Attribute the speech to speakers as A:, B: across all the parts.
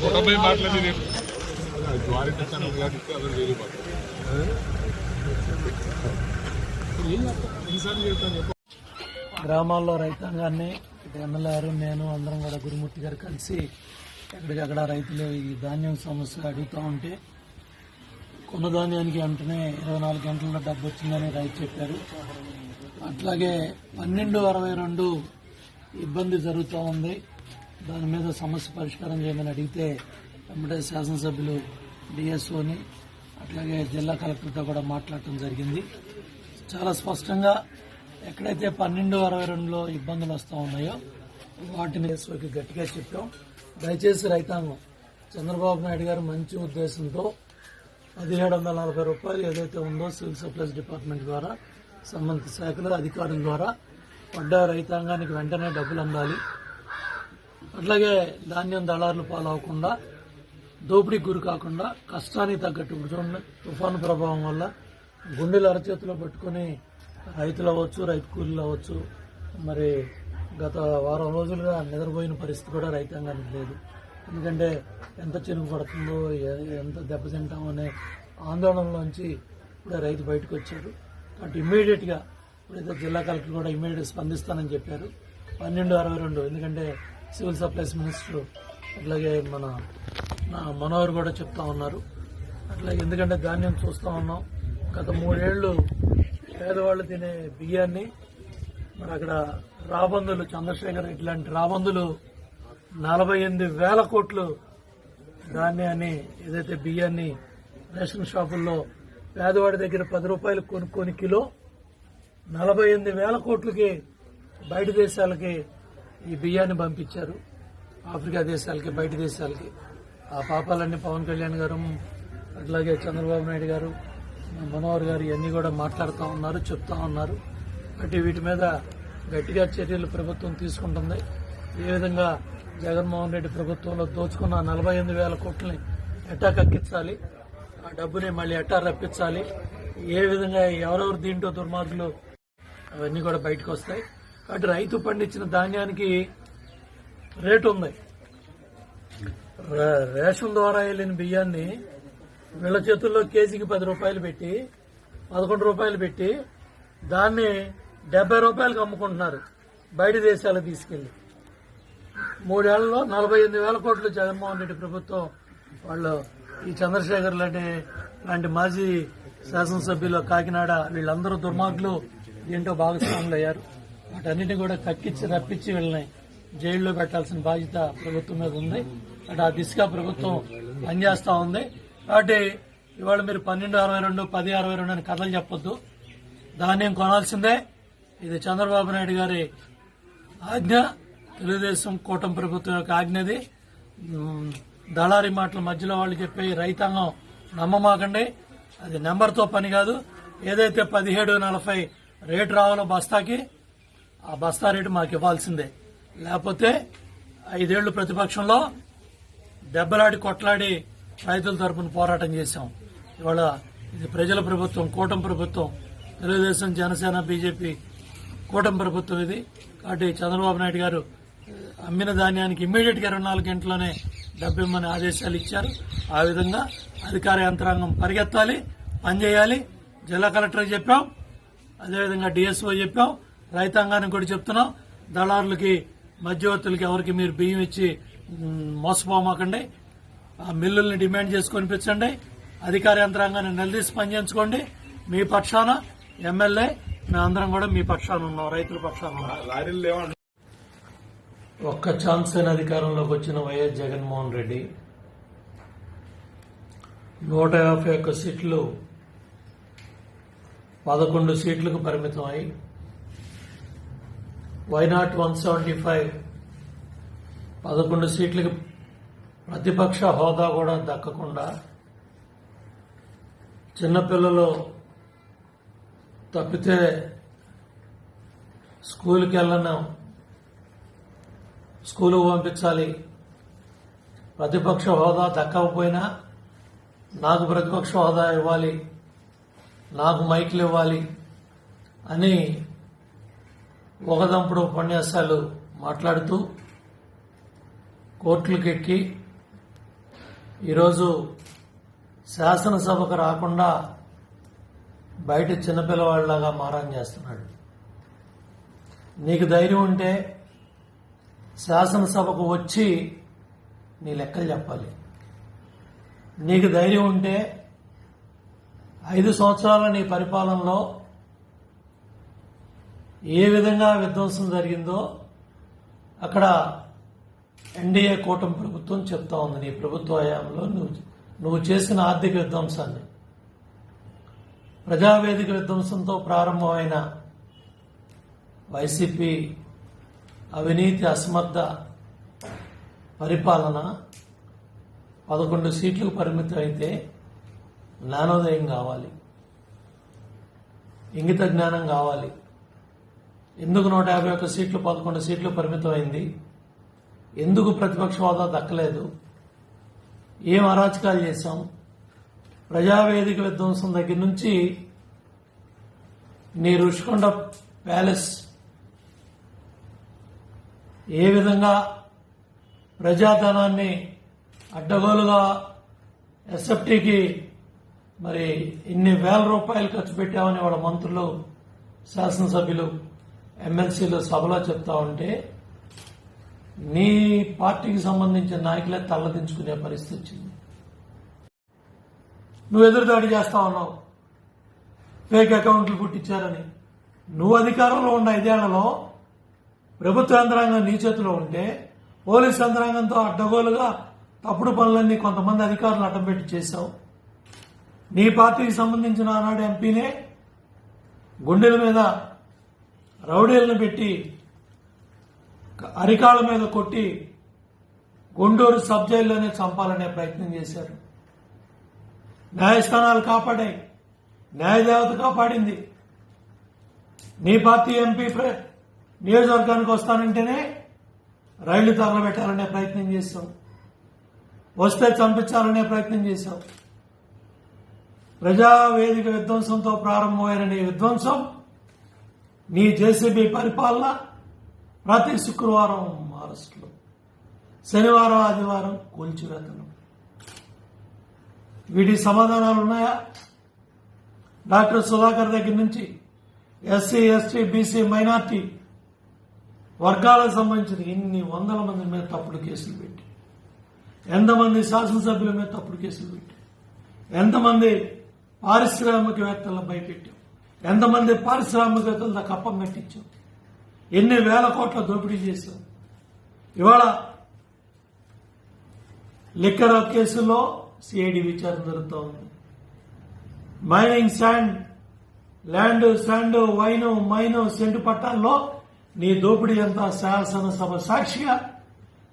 A: కుటుంబం మాట్లాడి వారి వేరే
B: గ్రామాల్లో రైతాంగాన్ని ఇటు ఎమ్మెల్యే నేను అందరం కూడా గురుమూర్తి గారు కలిసి ఎక్కడికక్కడ రైతులు ఈ ధాన్యం సమస్య అడుగుతూ ఉంటే కొన్న ధాన్యానికి వెంటనే ఇరవై నాలుగు గంటల్లో డబ్బు వచ్చిందని రైతు చెప్పారు. అట్లాగే పన్నెండు అరవై రెండు ఇబ్బంది జరుగుతూ ఉంది. దాని మీద సమస్య పరిష్కారం చేయమని అడిగితే వెంబడే శాసనసభ్యులు డిఎస్ఓని అట్లాగే జిల్లా కలెక్టర్తో కూడా మాట్లాడటం జరిగింది. చాలా స్పష్టంగా ఎక్కడైతే పన్నెండు అరవై రెండులో ఇబ్బందులు వస్తూ ఉన్నాయో వాటిని ఎస్ఓకి గట్టిగా చెప్పాం. దయచేసి రైతాంగం చంద్రబాబు నాయుడు గారు మంచి ఉద్దేశంతో పదిహేడు వందల నలభై రూపాయలు ఏదైతే ఉందో సివిల్ సప్లైస్ డిపార్ట్మెంట్ ద్వారా సంబంధిత శాఖల అధికారుల ద్వారా పడ్డ రైతాంగానికి వెంటనే డబ్బులు అందాలి. అట్లాగే ధాన్యం దళారులు పాలవకుండా దోపిడీకి గురి కాకుండా కష్టానికి తగ్గట్టు చూడండి తుఫాను ప్రభావం వల్ల గుండెలు అరచేతిలో పట్టుకొని రైతులు అవ్వచ్చు రైతు కూలీలు అవ్వచ్చు మరి గత వారం రోజులుగా నిద్రపోయిన పరిస్థితి కూడా రైతాంగానికి లేదు. ఎందుకంటే ఎంత చెరుకు పడుతుందో ఎంత దెబ్బతింటామో అనే ఆందోళనలోంచి ఇప్పుడు రైతు బయటకు వచ్చారు కాబట్టి ఇమ్మీడియట్గా ఇప్పుడైతే జిల్లా కలెక్టర్ కూడా ఇమ్మీడియట్ స్పందిస్తానని చెప్పారు. పన్నెండు అరవై రెండు. ఎందుకంటే సివిల్ సప్లైస్ మినిస్టర్ అట్లాగే మన నా మనోహర్ కూడా చెప్తా ఉన్నారు. అట్లా ఎందుకంటే ధాన్యం చూస్తా ఉన్నాం. గత మూడేళ్ళు పేదవాళ్ళు తినే బియ్యాన్ని మరి అక్కడ రాబందులు చంద్రశేఖర్ ఇట్లాంటి రాబందులు నలభై ఎనిమిది వేల కోట్లు ధాన్యాన్ని ఏదైతే బియ్యాన్ని రేషన్ షాపుల్లో పేదవాడి దగ్గర పది రూపాయలు కొనుక్కొని కిలో నలభై ఎనిమిది వేల కోట్లకి బయట దేశాలకి ఈ బియ్యాన్ని పంపించారు. ఆఫ్రికా దేశాలకి బయట దేశాలకి. ఆ పాపాలన్నీ పవన్ కళ్యాణ్ గారు అట్లాగే చంద్రబాబు నాయుడు గారు మనోహర్ గారు ఇవన్నీ కూడా మాట్లాడుతూ ఉన్నారు చెప్తా ఉన్నారు. అంటే వీటి మీద గట్టిగా చర్యలు ప్రభుత్వం తీసుకుంటుంది. ఏ విధంగా జగన్మోహన్ రెడ్డి ప్రభుత్వంలో దోచుకున్న నలభై ఎనిమిది వేల కోట్లని ఎట్టా కక్కించాలి? ఆ డబ్బుని మళ్ళీ ఎట్టా రప్పించాలి? ఏ విధంగా ఎవరెవరు దీంట్లో దుర్మార్గులు? అవన్నీ కూడా బయటకు వస్తాయి. కాబట్టి రైతు పండించిన ధాన్యానికి రేటు ఉంది. రే- రేషన్ ద్వారా వెళ్ళిన బియ్యాన్ని వీళ్ళ చేతుల్లో కేజీకి పది రూపాయలు పెట్టి పదకొండు రూపాయలు పెట్టి దాన్ని డెబ్బై రూపాయలకు అమ్ముకుంటున్నారు. బయట దేశాలకు తీసుకెళ్ళి మూడేళ్ళలో నలభై ఎనిమిది వేల కోట్లు జగన్మోహన్ రెడ్డి ప్రభుత్వం వాళ్ళు ఈ చంద్రశేఖర్ లాంటి లాంటి మాజీ శాసనసభ్యులు కాకినాడ వీళ్ళందరూ దుర్మార్గులు దీంట్లో భాగస్వాములు అయ్యారు. వాటన్నిటిని కూడా కక్కించి రప్పించి వీళ్ళని జైల్లో పెట్టాల్సిన బాధ్యత ప్రభుత్వం మీద ఉంది. అటు ఆ దిశగా ప్రభుత్వం పనిచేస్తా ఉంది. కాబట్టి ఇవాళ మీరు పన్నెండు అరవై రెండు పది అరవై రెండు అని కథలు చెప్పొద్దు. ధాన్యం కొనాల్సిందే. ఇది చంద్రబాబు నాయుడు గారి ఆజ్ఞ. తెలుగుదేశం కూటమి ప్రభుత్వం యొక్క ఆజ్ఞది. దళారి మాటల మధ్యలో వాళ్ళు చెప్పే రైతాంగం నమ్మమాకండి. అది నెంబర్తో పని కాదు. ఏదైతే పదిహేడు నలభై రేటు రావాలో బస్తాకి ఆ బస్తా రేటు మాకు ఇవ్వాల్సిందే. లేకపోతే ఐదేళ్ళు ప్రతిపక్షంలో దెబ్బలాడి కొట్లాడి రైతుల తరపున పోరాటం చేశాం. ఇవాళ ఇది ప్రజల ప్రభుత్వం కూటమి ప్రభుత్వం తెలుగుదేశం జనసేన బీజేపీ కూటమి ప్రభుత్వం ఇది. కాబట్టి చంద్రబాబు నాయుడు గారు అమ్మిన ధాన్యానికి ఇమ్మీడియట్గా ఇరవై నాలుగు గంటల్లోనే డబ్బిమ్మని ఆదేశాలు ఇచ్చారు. ఆ విధంగా అధికార యంత్రాంగం పరిగెత్తాలి పనిచేయాలి. జిల్లా కలెక్టర్ చెప్పాం. అదేవిధంగా డిఎస్ఓ చెప్పాం. రైతాంగానికి కూడా చెప్తున్నాం. దళారులకి మధ్యవర్తులకి ఎవరికి మీరు బియ్యం ఇచ్చి మోసపోమాకండి. ఆ మిల్లుల్ని డిమాండ్ చేసుకొని పెంచండి అధికార యంత్రాంగాన్ని నిలదీసి పనిచేయించుకోండి. మీ పక్షాన ఎమ్మెల్యే మేమందరం కూడా మీ పక్షాన ఉన్నాం రైతుల పక్షాన ఉన్నాం.
A: లారీలు
B: ఒక్క ఛాన్స్ అయిన అధికారంలోకి వచ్చిన వైఎస్ జగన్మోహన్ రెడ్డి నూట యాభై ఒక్క సీట్లు పదకొండు సీట్లకు పరిమితమై వైనాట్ వన్ సెవెంటీ ఫైవ్ పదకొండు సీట్లకు ప్రతిపక్ష హోదా కూడా దక్కకుండా చిన్నపిల్లలు తప్పితే స్కూల్కి వెళ్ళను స్కూలుకు పంపించాలి. ప్రతిపక్ష హోదా దక్కకపోయినా నాకు ప్రతిపక్ష హోదా ఇవ్వాలి. నాకు మైకులు ఇవ్వాలి అని ఒకదంపుడు ఉపన్యాసాలు మాట్లాడుతూ కోర్టులకు ఎక్కి ఈరోజు శాసనసభకు రాకుండా బయట చిన్నపిల్లవాళ్ళలాగా మారం చేస్తున్నాడు. నీకు ధైర్యం ఉంటే శాసనసభకు వచ్చి నీ లెక్కలు చెప్పాలి. నీకు ధైర్యం ఉంటే ఐదు సంవత్సరాల నీ పరిపాలనలో ఏ విధంగా విధ్వంసం జరిగిందో అక్కడ ఎన్డీఏ కూటమి ప్రభుత్వం చెప్తా ఉంది. నీ ప్రభుత్వ హయాంలో నువ్వు నువ్వు చేసిన ఆర్థిక విధ్వంసాన్ని. ప్రజావేదిక విధ్వంసంతో ప్రారంభమైన వైసీపీ అవినీతి అసమర్థ పరిపాలన పదకొండు సీట్లకు పరిమితం అయితే జ్ఞానోదయం కావాలి. ఇంగిత జ్ఞానం కావాలి. ఎందుకు నూట యాభై ఒక్క సీట్లు పదకొండు సీట్లు పరిమితం అయింది? ఎందుకు ప్రతిపక్ష హోదా దక్కలేదు? ఏం అరాచకాలు చేశాం? ప్రజావేదిక విధ్వంసం దగ్గర నుంచి నీ రుషికొండ ప్యాలెస్ ఏ విధంగా ప్రజాధనాన్ని అడ్డగోలుగా ఎస్ఎఫ్టీకి మరి ఇన్ని వేల రూపాయలు ఖర్చు పెట్టామని వాళ్ళ మంత్రులు శాసనసభ్యులు ఎమ్మెల్సీలు సభలో చెప్తా ఉంటే నీ పార్టీకి సంబంధించిన నాయకులే తల్లదించుకునే పరిస్థితి వచ్చింది. నువ్వు ఎదురుదాడి చేస్తా ఉన్నావు. ఫేక్ అకౌంట్లు పుట్టించారని. నువ్వు అధికారంలో ఉన్న ఐదేళ్ళలో ప్రభుత్వ యంత్రాంగం నీ చేతిలో ఉంటే పోలీస్ యంత్రాంగంతో అడ్డగోలుగా తప్పుడు పనులన్నీ కొంతమంది అధికారులు అడ్డం పెట్టి చేశావు. నీ పార్టీకి సంబంధించిన ఆనాడు ఎంపీనే గుండెల మీద రౌడీలను పెట్టి అరికాళ్ళ మీద కొట్టి గుంటూరు సబ్ జైల్లోనే చంపాలనే ప్రయత్నం చేశారు న్యాయస్థానాలు కాపాడాయి. న్యాయదేవత కాపాడింది. నీ పార్టీ ఎంపీ నియోజకవర్గానికి వస్తానంటేనే రైళ్ళు తగలబెట్టాలనే ప్రయత్నం చేశాం. వస్తే చంపించాలనే ప్రయత్నం చేశాం. ప్రజావేదిక విధ్వంసంతో ప్రారంభమైన విధ్వంసం నీ జేసీబీ పరిపాలన ప్రతి శుక్రవారం అరెస్టులు శనివారం ఆదివారం కూల్చివేతలు వీటి సమాధానాలు ఉన్నాయా? డాక్టర్ సుధాకర్ దగ్గర నుంచి ఎస్సీ ఎస్టీ బీసీ మైనార్టీ వర్గాలకు సంబంధించిన ఇన్ని వందల మంది మీద తప్పుడు కేసులు పెట్టి ఎంతమంది శాసనసభ్యుల మీద తప్పుడు కేసులు పెట్టి ఎంతమంది పారిశ్రామికవేత్తలను భయపెట్టాం ఎంతమంది పారిశ్రామికవేత్తలతో కప్పం పెట్టించాం ఎన్ని వేల కోట్ల దోపిడీ చేశాం. ఇవాళ లిక్కర్ కేసులో సిఐడి విచారణ జరుగుతూ ఉంది. Mining sand land sand wine mine cent పట్టాల్లో నీ దోపిడీ అంతా శాసనసభ సాక్షిగా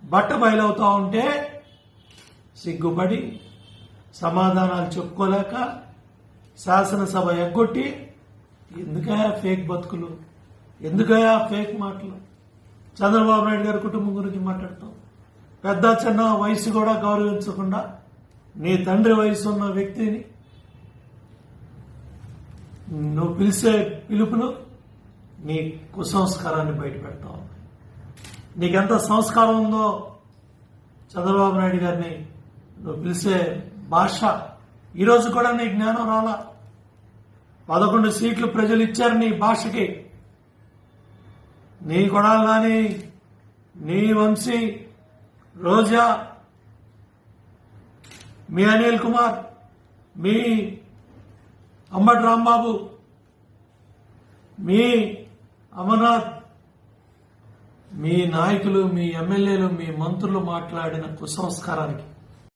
B: బట్ట బయలవుతా ఉంటే సిగ్గుపడి సమాధానాలు చెప్పుకోలేక శాసనసభ ఎగ్గొట్టి ఎందుకయా ఫేక్ బతుకులు? ఎందుకయా ఫేక్ మాటలు? చంద్రబాబు నాయుడు గారి కుటుంబం గురించి మాట్లాడతాం. పెద్ద చిన్న వయసు కూడా గౌరవించకుండా నీ తండ్రి వయసు ఉన్న వ్యక్తిని నువ్వు పిలిచే పిలుపులు నీ కుసంస్కారాన్ని బయట పెడతాం నీకెంత సంస్కారం ఉందో చంద్రబాబు నాయుడు గారిని నువ్వు పిలిచే భాష ఈరోజు కూడా నీ జ్ఞానం రాలా? పదకొండు సీట్లు ప్రజలు ఇచ్చారు నీ భాషకి. నీ కొడాలు కానీ నీ వంశీ రోజా మీ అనిల్ కుమార్ మీ అంబటి రాంబాబు మీ అమర్నాథ్ మీ నాయకులు మీ ఎమ్మెల్యేలు మీ మంత్రులు మాట్లాడిన కుసంస్కారానికి